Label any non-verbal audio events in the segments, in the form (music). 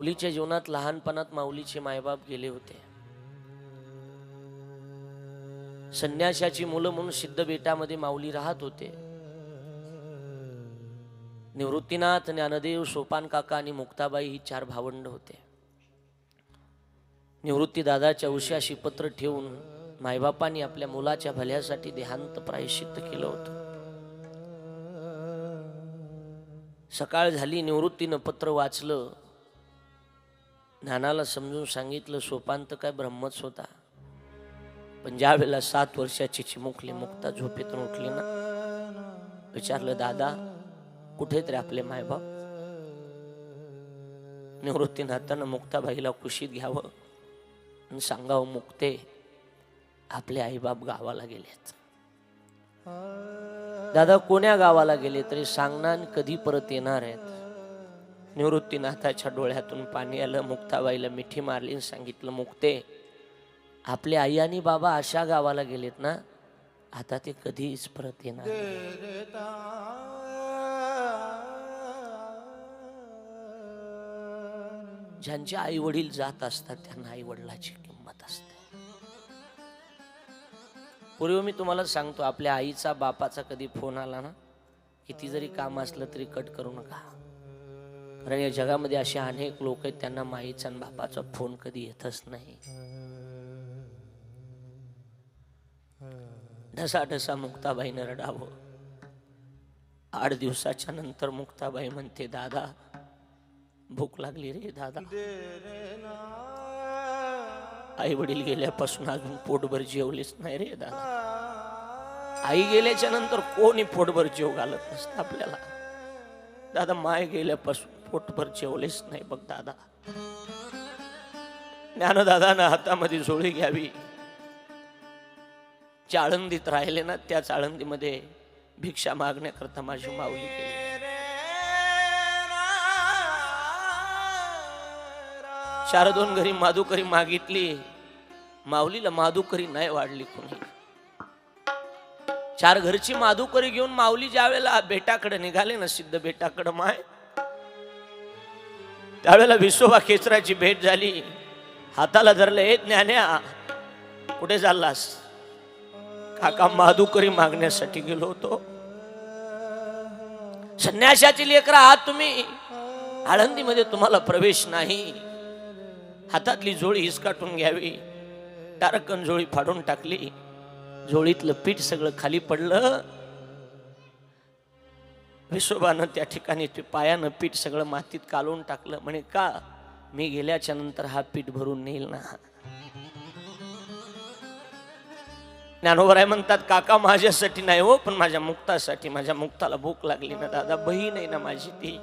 माऊलीच्या जीवनात लहानपणात माऊलीचे मायबाप गेले होते. संन्याशाची मुलं म्हणून सिद्ध बेटामध्ये माऊली राहत होते. निवृत्तीनाथ ज्ञानदेव सोपान काका आणि मुक्ताबाई ही चार भावंड होते. निवृत्ती दादाच्या उशाशी पत्र ठेवून मायबापांनी आपल्या मुलाच्या भल्यासाठी देहांत प्रायश्चित केलं होतं. सकाळ झाली निवृत्तीनं पत्र वाचलं. ज्ञानाला समजून सांगितलं सोपान तर काय ब्रह्मच होता. पण ज्या वेळेला सात वर्षाची चिमुकली मुक्ता झोपेतून उठली ना विचारलं दादा कुठेतरी आपले मायबाप? निवृत्तीनाथानं मुक्ताबाईला कुशीत घ्यावं आणि सांगावं मुक्ते आपले आईबाप गावाला गेलेत. दादा कोण्या गावाला गेले तरी सांगणार कधी परत येणार आहेत? निवृत्तीनाथाच्या डोळ्यातून पाणी आलं मुक्ताबाईला मिठी मारली आणि सांगितलं मुक्ते आपले आई आणि बाबा अशा गावाला गेलेत ना आता ते कधीच परत येणार ज्यांचे आई वडील जात असतात त्यांना आई वडिलाची किंमत असते. पूर्वी मी तुम्हाला सांगतो आपल्या आईचा बापाचा कधी फोन आला ना किती जरी काम असलं तरी कट करू नका. कारण या जगामध्ये असे अनेक लोक आहेत त्यांना माईचा आणि बापाचा फोन कधी येतच नाही. ढसा ढसा मुक्ताबाईनं रडावं. आठ दिवसाच्या नंतर मुक्ताबाई म्हणते दादा भूक लागली रे दादा. आई वडील गेल्यापासून अजून पोटभर जेवलेच नाही रे दादा. आई गेल्याच्यानंतर कोणी पोटभर जेव घालत नसतं आपल्याला. दादा माय गेल्यापासून पोटभर जेवलेच नाही बघ दादा. ज्ञानदादानं हातामध्ये झोळी घ्यावी. ज्या आळंदीत राहिले ना त्याच आळंदीमध्ये भिक्षा मागण्याकरता माझी माऊली गेली. शारदोन घरी माधुकरी मागितली. माऊलीला माधुकरी नाही वाढली कोणी. चार घरची माधुकरी घेऊन माऊली ज्या वेळेला बेटाकडे निघाले ना सिद्ध बेटाकडे माय त्यावेळेला विसोबा खेचराची भेट झाली. हाताला धरले हे ज्ञान्या कुठे चाललास? काका माधुकरी मागण्यासाठी गेलो होतो. संन्याशाची लेकरा आहात तुम्ही? आळंदीमध्ये तुम्हाला प्रवेश नाही. हातातली जोळी हिसकाटून घ्यावी. टारकन जोळी फाडून टाकली. जोळीतलं पीठ सगळं खाली पडलं. विसोबानं त्या ठिकाणी ते पायानं पीठ सगळं मातीत कालवून टाकलं. म्हणे का? मी गेल्याच्यानंतर हा पीठ भरून नेईल ना. ज्ञानोबराय म्हणतात काका माझ्यासाठी नाही हो पण माझ्या मुक्तासाठी. माझ्या मुक्ताला भूक लागली ना दादा. बहीण आहे ना माझी ती.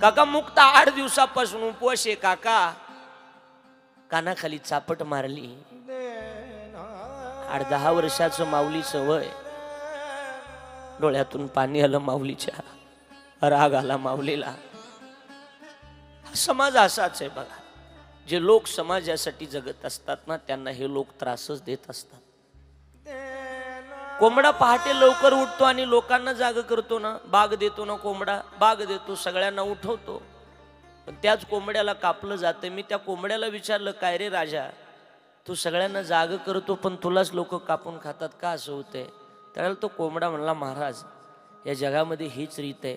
काका मुक्ता आठ दिवसापासून उपवास आहे काका. कानाखाली चापट मारली. आठ दहा वर्षाचं माऊलीचं वय. डोळ्यातून पाणी आलं माऊलीच्या. राग आला माऊलीला. हा समाज असाच आहे बघा. जे लोक समाजासाठी जगत असतात ना त्यांना हे लोक त्रासच देत असतात. कोंबडा पहाटे लवकर उठतो आणि लोकांना जाग करतो ना. बाग देतो ना कोंबडा. बाग देतो सगळ्यांना उठवतो. पण त्याच कोंबड्याला कापलं जातं. मी त्या कोंबड्याला विचारलं काय रे राजा तू सगळ्यांना जाग करतो पण तुलाच लोक कापून खातात. का असं होतंय? त्यावेळेला तो कोंबडा म्हणला महाराज या जगामध्ये हीच रीत आहे.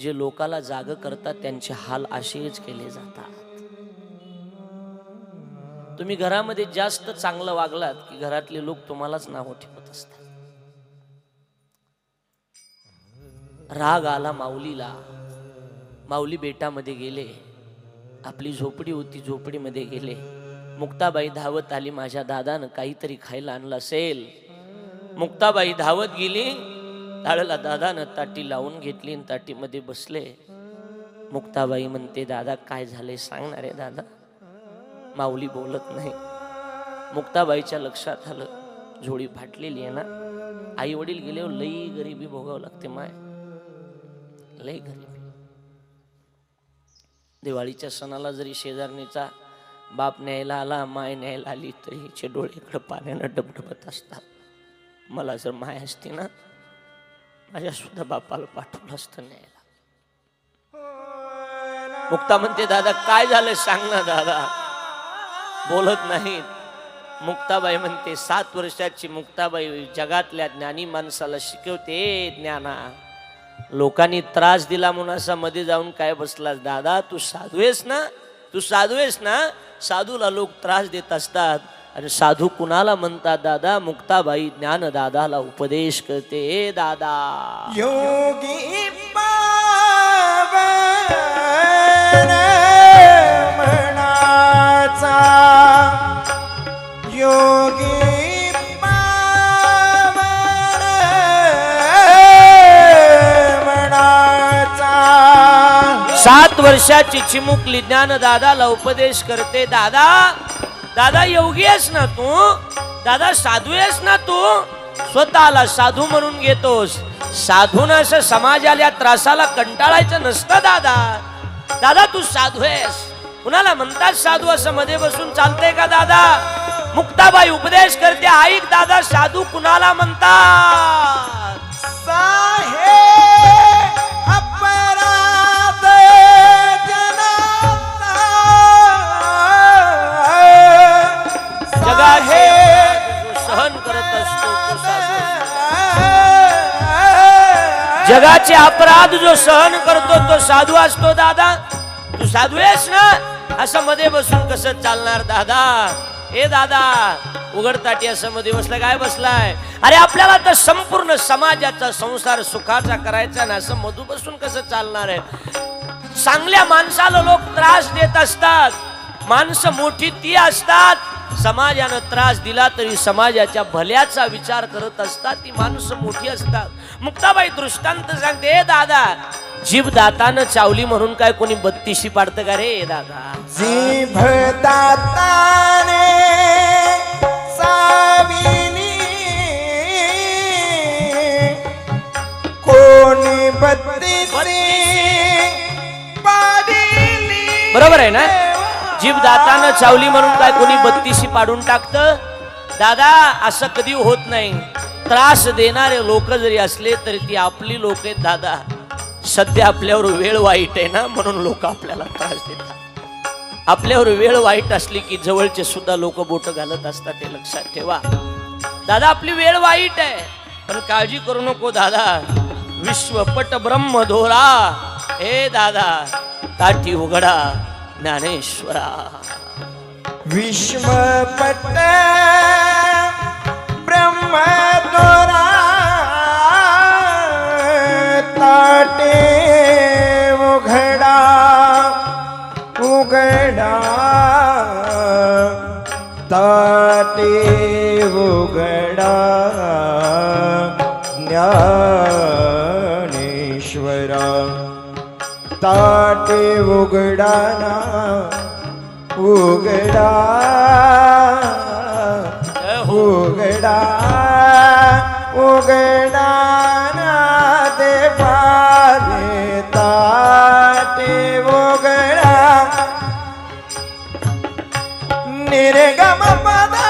जे लोकाला जाग करतात त्यांचे हाल असेच केले जातात. तुम्ही घरामध्ये जास्त चांगलं वागलात की घरातले लोक तुम्हालाच नाव ठेवत असतात? राग आला माऊलीला. माऊली बेटामध्ये गेले. आपली झोपडी होती झोपडीमध्ये गेले. मुक्ताबाई धावत आली माझ्या दादानं काहीतरी खायला आणलं असेल. मुक्ताबाई धावत गेली ताळला दादानं ताटी लावून घेतली आणि ताटीमध्ये बसले. मुक्ताबाई म्हणते दादा काय झाले सांगणार आहे दादा. माऊली बोलत नाही. मुक्ताबाईच्या लक्षात आलं झोळी फाटलेली आहे ना. आई वडील गेल्यावर लई गरिबी भोगावं लागते माय. लई गरिबी. दिवाळीच्या सणाला जरी शेजारणीचा बाप न्यायला आला माय न्यायला आली तरी हिचे डोळे इकडं पाण्यानं डबडबत असतात. मला जर माय असती ना माझ्या सुद्धा बापाला पाठवलं असतं न्यायला. मुक्ता म्हणते दादा काय झालं सांग ना दादा. बोलत नाहीत. मुक्ताबाई म्हणते सात वर्षाची मुक्ताबाई जगातल्या ज्ञानी माणसाला शिकवते ज्ञाना. लोकांनी त्रास दिला म्हणून असा मध्ये जाऊन काय बसलास? दादा तू साधू आहेस ना? तू साधू आहेस ना? साधूला लोक त्रास देत असतात. आणि साधू कुणाला म्हणतात दादा मुक्ताबाई ज्ञान दादाला उपदेश करते दादा. योगी सात वर्षाची चिमुकली ज्ञान दादाला उपदेश करते दादा दादा योगी आहेस ना तू? दादा साधू आहेस ना तू? स्वतःला साधू म्हणून घेतोस. साधून असं समाजाला त्रासाला कंटाळायचं नसतं दादा. दादा तू साधू आहेस. कुणाला म्हणतात साधू? असं मध्ये बसून चालतंय का दादा? मुक्ताबाई उपदेश करते ऐक दादा साधू कुणाला म्हणतात? जगाचे अपराध जो सहन करतो तो साधू असतो दादा. तू साधू आहेस ना? असं मध्ये बसून कसं चालणार दादा? हे दादा उघडताटी असं मध्ये बसला काय बसलाय? अरे आपल्याला तर संपूर्ण समाजाचा संसार सुखाचा करायचा ना असं मधू बसून कसं चालणार आहे? चांगल्या माणसाला लोक त्रास देत असतात. माणसं मोठी ती असतात. समाजानं त्रास दिला तरी समाजाच्या भल्याचा विचार करत असतात. ती माणसं मोठी असतात. मुक्ताबाई दृष्टांत सांगते "ए दादा जीभ दातानं चावली म्हणून काय कोणी बत्तीशी पाडतं का रे दादा? जीभ दाताने साविनी कोणी बरोबर आहे ना? जीभ दातानं चावली म्हणून काय कोणी बत्तीशी पाडून टाकतं? दादा असं कधी होत नाही. त्रास देणारे लोक जरी असले तरी ती आपली लोक आहेत दादा. सध्या आपल्यावर वेळ वाईट आहे ना म्हणून लोक आपल्याला त्रास देतात. आपल्यावर वेळ वाईट असली की जवळचे सुद्धा लोक बोट घालत असतात हे लक्षात ठेवा. दादा आपली वेळ वाईट आहे. पण काळजी करू नको दादा. विश्वपट ब्रह्म धोरा. हे दादा ताटी उघडा ज्ञानेश्वरा. विश्वपट ब्रह्मदोरा ताटे उघडा उघडा ताटे उघडा ज्ञानेश्वरा ताटे उघडाना उघडा उघडा उघडा ना देवा ताटे उघडा. निर्गम पदम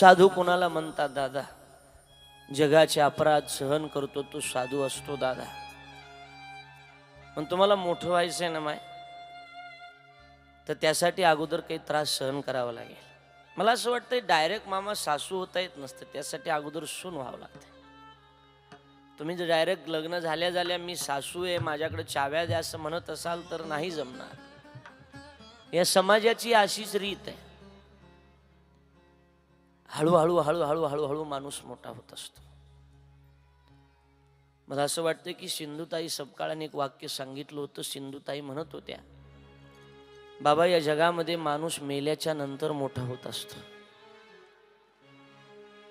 साधू कोणाला म्हणतात दादा जगाचे अपराध सहन करतो तो साधू असतो दादा. पण तुम्हाला मोठं व्हायचं आहे ना माय? तर त्यासाठी अगोदर काही त्रास सहन करावा लागेल. मला असं वाटतं डायरेक्ट मामा सासू होता येत नसतं त्यासाठी अगोदर सून व्हावं लागतं तुम्ही जर डायरेक्ट लग्न झाल्या झाल्या मी सासू आहे माझ्याकडे चाव्या द्या असं म्हणत असाल तर नाही जमणार. या समाजाची अशीच रीत आहे. हळूहळू हळूहळू हळूहळू माणूस मोठा होत असतो. मला असं वाटतं की सिंधुताई सपकाळाने एक वाक्य सांगितलं होतं सिंधुताई म्हणत होत्या बाबा या जगामध्ये माणूस मेल्याच्या नंतर मोठा होत असतो.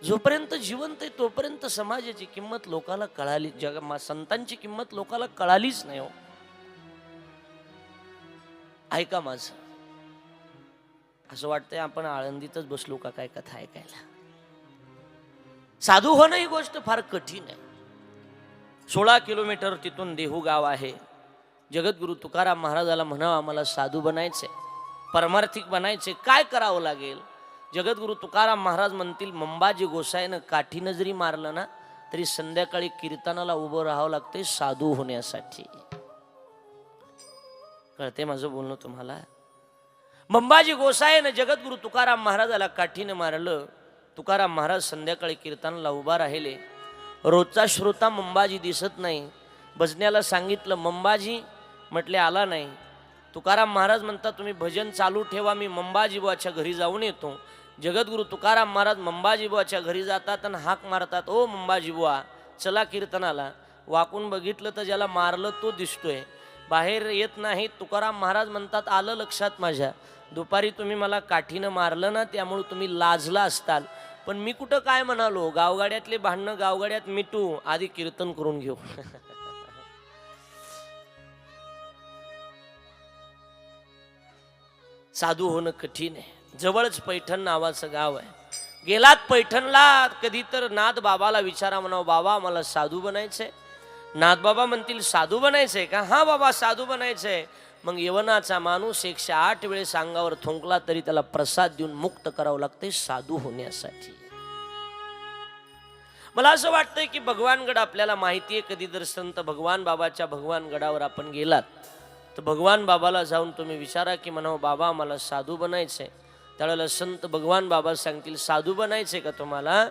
जोपर्यंत जिवंत आहे तोपर्यंत समाजाची किंमत लोकाला कळाली जग संतांची किंमत लोकाला कळालीच नाही हो. ऐका माझं. असं वाटतंय आपण आळंदीतच बसलो का काय कथा ऐकायला? साधू होणं ही गोष्ट फार कठीण आहे. सोळा किलोमीटर तिथून देहू गाव आहे. जगद्गुरु तुकाराम महाराजाला म्हणावं आम्हाला साधू बनायचे परमार्थिक बनायचे काय करावं लागेल? जगद्गुरु तुकाराम महाराज म्हणतील मंबाजी गोसाईनं काठीनं जरी मारलं ना तरी संध्याकाळी कीर्तनाला उभं राहावं लागते साधू होण्यासाठी. कळते माझं बोलणं तुम्हाला? मंबाजी गोसाईनं जगद्गुरु तुकाराम महाराजाला काठीनं मारलं. तुकाराम महाराज संध्याकाळी कीर्तनाला उभा राहिले. रोजचा श्रोता मंबाजी दिसत नाही. भजन्याला सांगितलं मंबाजी म्हटले आला नाही. तुकाराम महाराज म्हणतात तुम्ही भजन चालू ठेवा मी मंबाजी बुवाच्या घरी जाऊन येतो. जगद्गुरु तुकाराम महाराज मंबाजी बुवाच्या घरी जातात आणि हाक मारतात ओ मंबाजी बुवा चला कीर्तनाला. वाकून बघितलं तर ज्याला मारलं तो दिसतोय. बाहेर येत नाही तुकाराम महाराज म्हणतात आलं लक्षात माझ्या. दुपारी तुम्ही मला काठीनं मारलं ना त्यामुळे तुम्ही लाजला असताल. पण मी कुठं काय म्हणालो? गावगाड्यातले भांडणं गावगाड्यात मिटू आधी कीर्तन करून घेऊ. (laughs) साधू होणं कठीण आहे. जवळच पैठण नावाचं गाव आहे. गेलात पैठणला कधी तर नाथ बाबाला विचारा म्हणावं बाबा मला साधू बनायचंय. नाथ बाबा म्हणतील साधू बनायचंय का? हा बाबा साधू बनायचंय. मग यवनाचा माणूस एकशे आठ वेळेस अंगावर थुंकला तरी त्याला प्रसाद देऊन मुक्त करावं लागते साधू होण्यासाठी. मला असं वाटतंय की भगवानगड आपल्याला माहिती आहे कधी जर संत भगवान बाबाच्या भगवान गडावर आपण गेलात तर भगवान बाबाला जाऊन तुम्ही विचारा की म्हणावं बाबा मला साधू बनायचंय. त्यावेळेला संत भगवान बाबा सांगतील साधू बनायचंय का तुम्हाला?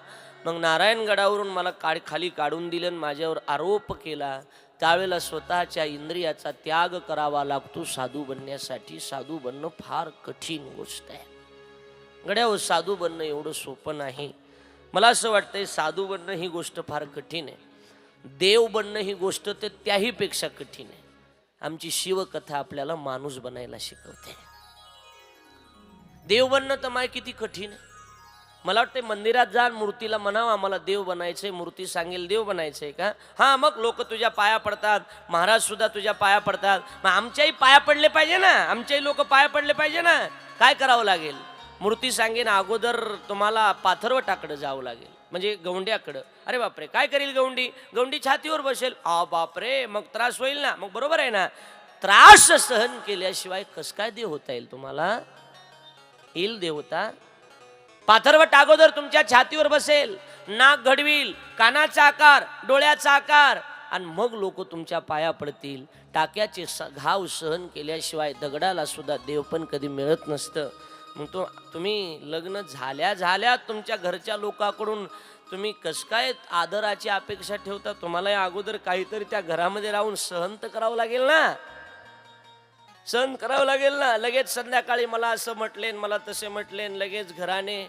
मग नारायण गडावरून मला काळ खाली काढून दिलं आणि माझ्यावर आरोप केला त्यावेळेला स्वतःच्या इंद्रियाचा त्याग करावा लागतो. साधू बनण्यासाठी साधू बनणं फार कठीण गोष्ट आहे. गड्यावर हो, साधू बनणं एवढं सोपं नाही. मला असं वाटतंय साधू बनणं ही गोष्ट फार कठीण आहे. देव बनणं ही गोष्ट तर त्याहीपेक्षा कठीण आहे. आमची शिवकथा आपल्याला माणूस बनायला शिकवते. देव बनणं तर माय किती कठीण आहे. मला वाटते मंदिरात जा मूर्तीला म्हणावं आम्हाला देव बनायचे मूर्ती सांगेल देव बनायचे का? हां मग लोक तुझ्या पाया पडतात महाराज सुद्धा तुझ्या पाया पडतात. मग आमच्याही पाया पडले पाहिजे ना? आमच्याही लोक पाया पडले पाहिजे ना? काय करावं लागेल? मूर्ती सांगेन अगोदर तुम्हाला पाथरवटाकडं जावं लागेल म्हणजे गवंड्याकडं. अरे बापरे काय करेल गौंडी गवंडी छातीवर बसेल. आ बापरे मग त्रास होईल ना? मग बरोबर आहे ना? त्रास सहन केल्याशिवाय कस काय देव होता येईल तुम्हाला? येईल देवता पाथरवट अगोदर तुमच्या छातीवर बसेल नाक घडवील कानाचा आकार डोळ्याचा आकार आणि मग लोक तुमच्या पाया पडतील. टाक्याचे स- घाव सहन केल्याशिवाय दगडाला सुद्धा देव पण कधी मिळत नसतं. मग तो तुम्ही लग्न झाल्या झाल्या तुमच्या घरच्या लोकांकडून तुम्ही कस काय आदराची अपेक्षा ठेवता? तुम्हाला या अगोदर काहीतरी त्या घरामध्ये राहून सहन तर करावं लागेल ना? सहन करावं लागेल ना. लगेच संध्याकाळी मला असं म्हटलेन मला तसे म्हटलेन लगेच घराने.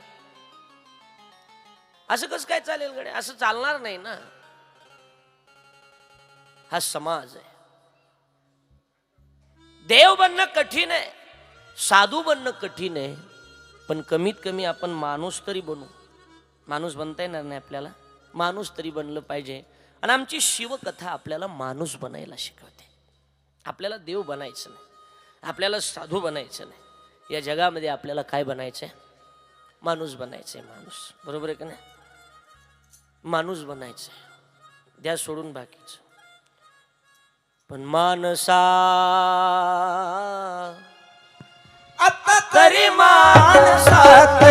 असं कसं काय चालेल गडे असं चालणार नाही ना. हा समाज आहे. देव बनणं कठीण आहे. साधू बनणं कठीण आहे. पण कमीत कमी आपण माणूस तरी बनू. माणूस बनता येणार नाही आपल्याला. माणूस तरी बनलं पाहिजे. आणि आमची शिवकथा आपल्याला माणूस बनायला शिकवते. आपल्याला देव बनायचं नाही. आपल्याला साधू बनायचं नाही. या जगामध्ये आपल्याला काय बनायचं आहे माणूस बनायचं आहे माणूस. बरोबर आहे का नाही? माणूस बनायचं आहे द्या सोडून बाकीचं. पण माणसा आता तरी माणसा माणसात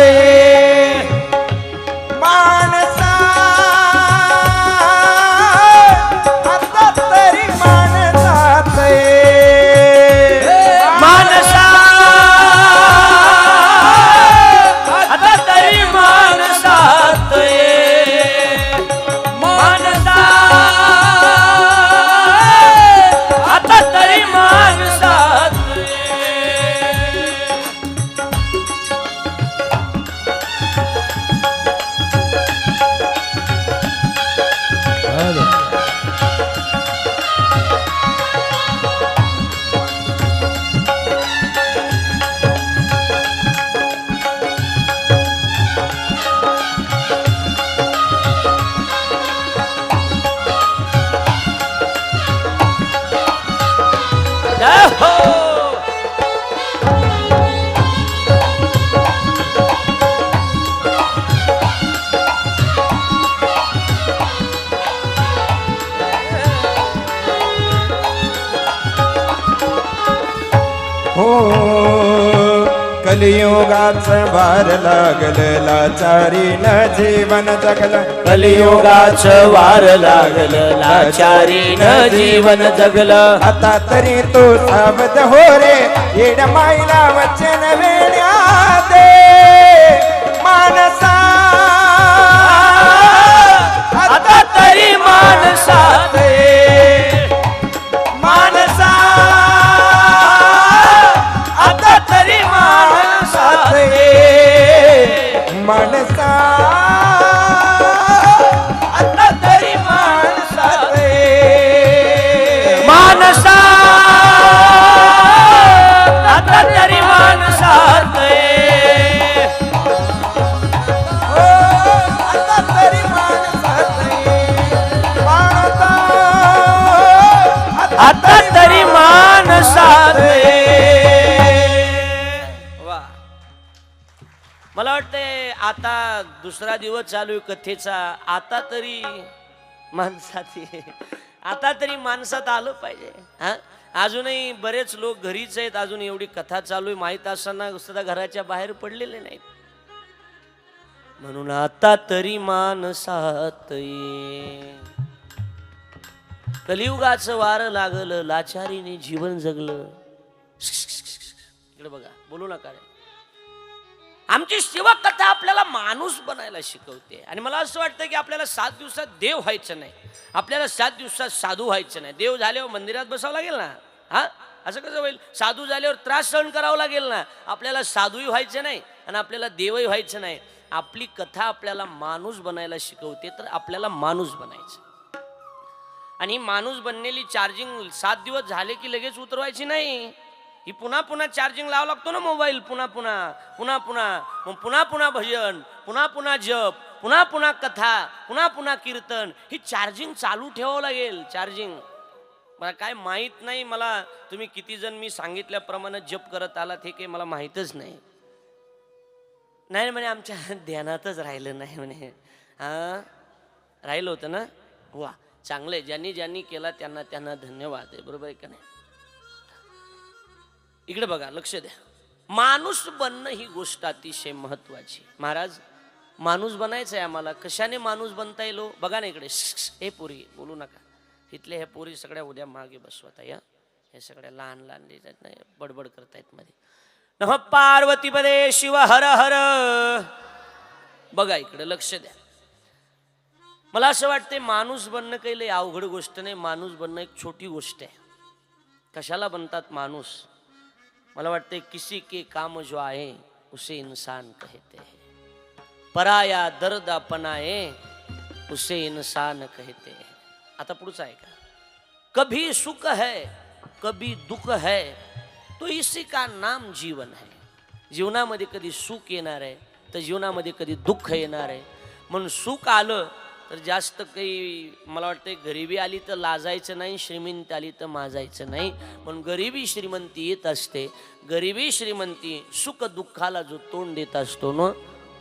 कलियुगाचं भार लागलं चारीन जीवन जगलं. कलियुगाचं वार लागलं चारीन जीवन जगलं. आता तरी तू सावध हो रे येड माईला वचन वेण्या आता तरी माणसात वा. मला वाटते आता दुसरा दिवस चालू आहे कथेचा. आता तरी माणसात ये. आता तरी माणसात आलं पाहिजे. हा? अजूनही बरेच लोक घरीच आहेत. अजून एवढी कथा चालू आहे. माहीत असताना सुद्धा घराच्या बाहेर पडलेले नाहीत. म्हणून आता तरी माणसात ये कलियुगाचं वारं लागलं लाचारीने जीवन जगलं. इकडे बघा बोलू नका रे. आमची शिवकथा आपल्याला माणूस बनायला शिकवते. आणि मला असं वाटतं की आपल्याला सात दिवसात देव व्हायचं नाही. आपल्याला सात दिवसात साधू व्हायचं नाही. देव झाल्यावर मंदिरात बसावं लागेल ना? हा? असं कसं होईल? साधू झाल्यावर त्रास सहन करावा लागेल ना? आपल्याला साधूही व्हायचं नाही आणि आपल्याला देवही व्हायचं नाही. आपली कथा आपल्याला माणूस बनायला शिकवते तर आपल्याला माणूस बनायचं. आणि माणूस बनलेली चार्जिंग सात दिवस झाले की लगेच उतरवायची नाही. ही पुन्हा पुन्हा चार्जिंग लावा लागतो ना मोबाईल पुन्हा पुन्हा पुन्हा पुन्हा. मग पुन्हा पुन्हा भजन पुन्हा पुन्हा जप पुन्हा पुन्हा कथा पुन्हा पुन्हा कीर्तन. ही चार्जिंग चालू ठेवावं लागेल चार्जिंग मला काय माहीत नाही मला तुम्ही किती जण मी सांगितल्याप्रमाणे जप करत आलात हे काही मला माहीतच नाही. नाही म्हणे आमच्या (laughs) ध्यानातच राहिलं नाही म्हणे. हां? राहिलं होतं ना? वा. चांगले ज्यांनी ज्यांनी केला त्यांना त्यांना धन्यवाद आहे. बरोबर आहे का नाही? इकडे बघा लक्ष द्या. माणूस बनणं ही गोष्ट अतिशय महत्वाची महाराज माणूस बनायचं आहे आम्हाला. कशाने माणूस बनता येईल हो? बघा ना इकडे. हे पोरी बोलू नका. इथले ह्या पोरी सगळ्या उद्या मागे बसवत या हे. सगळ्या लहान लहान लेकरं नाही बडबड करतायत मध्ये. नम पार्वतीपदे शिव हर हर. बघा इकडे लक्ष द्या. मला असं वाटते माणूस बनणं काही लई अवघड गोष्ट नाही माणूस बनणं एक छोटी गोष्ट आहे. कशाला बनतात माणूस? मला वाटते किसी के काम जो आहे उसे इन्सान कहते हैं. पराया दर्द अपनाए उसे इन्सान कहते हैं. आता पुढचं आहे का? कभी सुख है कभी दुःख है तो इसी का नाम जीवन है. जीवनामध्ये कधी सुख येणार आहे तर जीवनामध्ये कधी दुःख येणार आहे. म्हणून सुख आलं तर जास्त काही मला वाटतं गरिबी आली तर लाजायचं नाही श्रीमंती आली तर माजायचं नाही. म्हणून गरिबी श्रीमंती येत असते. गरिबी श्रीमंती सुख दुःखाला जो तोंड देत असतो ना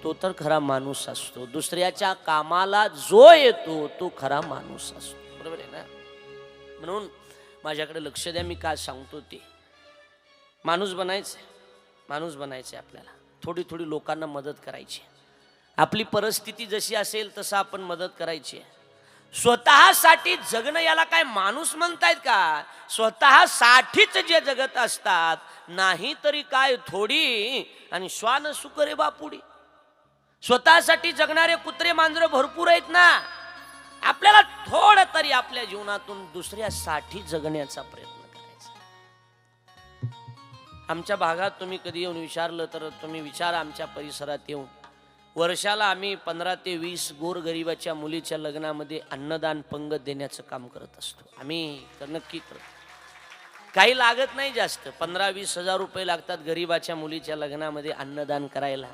तो तर खरा माणूस असतो. दुसऱ्याच्या कामाला जो येतो तो खरा माणूस असतो. बरोबर आहे ना? म्हणून माझ्याकडे लक्ष द्या मी काय सांगतो ते. माणूस बनायचं माणूस बनायचं आपल्याला. थोडी थोडी लोकांना मदत करायची आपली परिस्थिती जशी असेल तसं आपण मदत करायची स्वतःसाठी जगणं याला काय माणूस म्हणतायत का? स्वतःसाठीच जे जगत असतात नाही तरी काय थोडी आणि श्वान सुकरे बापुडी. स्वतःसाठी जगणारे कुत्रे मांजरं भरपूर आहेत ना? आपल्याला थोडं तरी आपल्या जीवनातून दुसऱ्यासाठी जगण्याचा प्रयत्न करायचा आमच्या भागात तुम्ही कधी येऊन विचारलं तर तुम्ही विचारा आमच्या परिसरात येऊन. वर्षाला आम्ही पंधरा ते वीस गोरगरिबाच्या मुलीच्या लग्नामध्ये अन्नदान पंगत देण्याचं काम करत असतो. आम्ही नक्की करतो. काही लागत नाही जास्त. पंधरा वीस हजार रुपये लागतात गरिबाच्या मुलीच्या लग्नामध्ये अन्नदान करायला.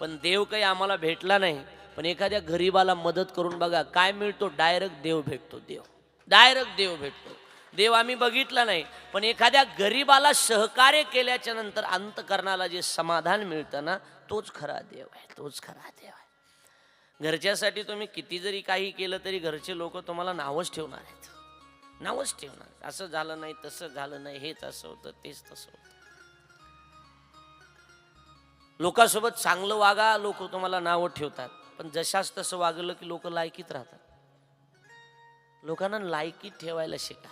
पण देव काही आम्हाला भेटला नाही. पण एखाद्या गरीबाला मदत करून बघा काय मिळतो? डायरेक्ट देव भेटतो देव. डायरेक्ट देव भेटतो. देव आम्ही बघितला नाही. पण एखाद्या गरीबाला सहकार्य केल्याच्यानंतर अंतकरणाला जे समाधान मिळतं ना तोच खरा देव आहे तोच खरा देव आहे. घरच्यासाठी तुम्ही किती जरी काही केलं तरी घरचे लोक तुम्हाला नावच ठेवणार आहेत. नावच ठेवणार असं झालं नाही तसं झालं नाही हेच असं होतं तेच तसं होतं. लोकांसोबत चांगलं वागा लोक तुम्हाला नावं ठेवतात. पण जशाच तसं वागलं की लोक लायकीत राहतात. लोकांना लायकीत ठेवायला शिका.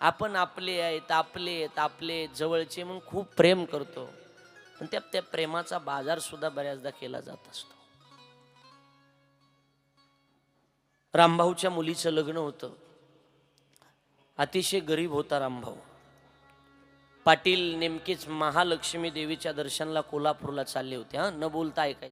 आपण आपले आहेत आपले आहेत आपले जवळचे म्हणून खूप प्रेम करतो. पण त्या त्या प्रेमाचा बाजार सुद्धा बऱ्याचदा केला जात असतो. रामभाऊच्या मुलीचं लग्न होतं. अतिशय गरीब होता रामभाऊ. पाटील नेमकेच महालक्ष्मी देवीच्या दर्शनाला कोल्हापूरला चालले होते हा? न बोलता ऐकाय